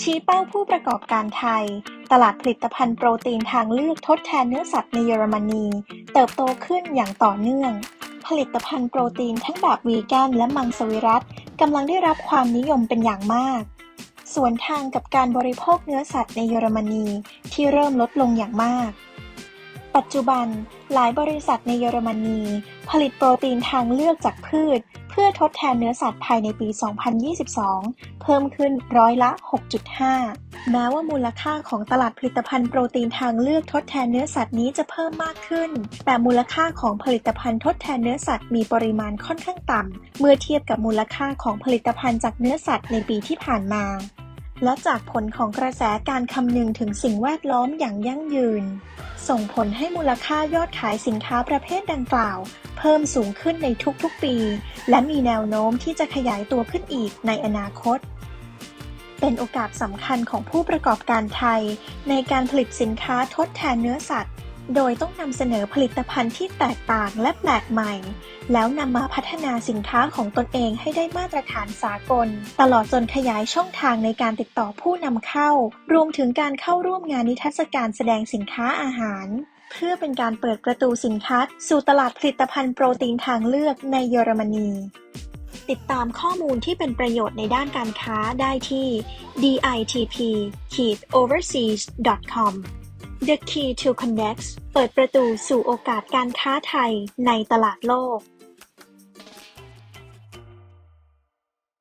ชี้เป้าผู้ประกอบการไทย ตลาดผลิตภัณฑ์โปรตีนทางเลือกทดแทนเนื้อสัตว์ในเยอรมนี เติบโตขึ้นอย่างต่อเนื่อง ผลิตภัณฑ์โปรตีนทั้งแบบวีแกนและมังสวิรัตกำลังได้รับความนิยมเป็นอย่างมาก สวนทางกับการบริโภคเนื้อสัตว์ในเยอรมนีที่เริ่มลดลงอย่างมาก ปัจจุบันหลายบริษัทในเยอรมนี ผลิตโปรตีนทางเลือกจากพืช เพื่อทดแทนเนื้อสัตว์ภายในปี 2022 เพิ่มขึ้นร้อยละ 6.5 แม้ว่ามูลค่าของตลาดผลิตภัณฑ์โปรตีนทางเลือกทดแทนเนื้อสัตว์นี้จะเพิ่มมากขึ้น แต่มูลค่าของผลิตภัณฑ์ทดแทนเนื้อสัตว์มีปริมาณค่อนข้างต่ำเมื่อเทียบกับมูลค่าของผลิตภัณฑ์จากเนื้อสัตว์ในปีที่ผ่านมา และจากผลของกระแสการคำนึงถึงสิ่งแวดล้อมอย่างยั่งยืน ส่งผลให้มูลค่ายอดขายสินค้าประเภทดังกล่าว เพิ่มสูงขึ้นในทุกๆปี และมีแนวโน้มที่จะขยายตัวขึ้นอีกในอนาคต เป็นโอกาสสำคัญของผู้ประกอบการไทย ในการผลิตสินค้าทดแทนเนื้อสัตว์ โดยต้องนำเสนอผลิตภัณฑ์ที่แตกต่างและแปลกใหม่ แล้วนำมาพัฒนาสินค้าของตนเองให้ได้มาตรฐานสากล ตลอดจนขยายช่องทางในการติดต่อผู้นำเข้า รวมถึงการเข้าร่วมงานนิทรรศการแสดงสินค้าอาหาร เพื่อเป็นการเปิดประตูสินค้า สู่ตลาดผลิตภัณฑ์โปรตีนทางเลือกในเยอรมนี ติดตามข้อมูลที่เป็นประโยชน์ในด้านการค้าได้ที่ ditp-overseas.com The Key to Connect เปิดประตูสู่โอกาสการค้าไทยในตลาดโลก